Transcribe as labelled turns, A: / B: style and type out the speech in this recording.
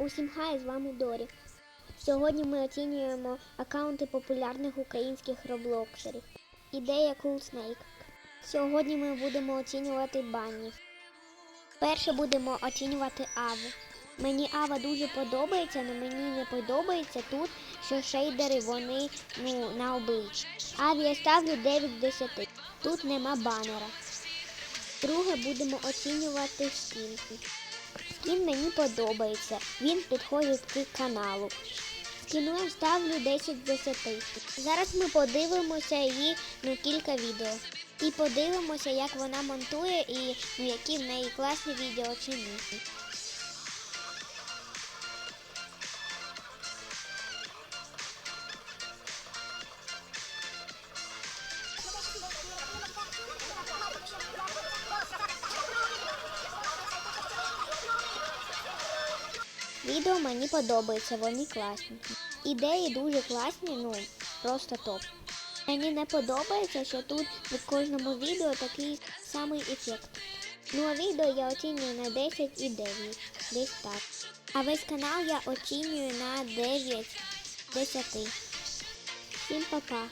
A: Усім хай, з вами Дорі. Сьогодні ми оцінюємо аккаунти популярних українських роблоксерів. Ідея Cool Snake. Сьогодні ми будемо оцінювати бані. Перше будемо оцінювати Аву. Мені Ава дуже подобається, але мені не подобається тут, що шейдери вони ну, на обличчі. Аві я ставлю 9 з 10. Тут нема банера. Друге будемо оцінювати скінки. Скін мені подобається. Він підходить к каналу. Кіно ставлю 10 з 10. Зараз ми подивимося її ну, кілька відео. І подивимося, як вона монтує і ну, які в неї класні відео чи ні. Відео мені подобається, вони класні. Ідеї дуже класні, ну просто топ. Мені не подобається, що тут в кожному відео такий самий ефект. Ну а відео я оцінюю на 10 і 9. Десь так. А весь канал я оцінюю на 9 з 10. Всім па-па.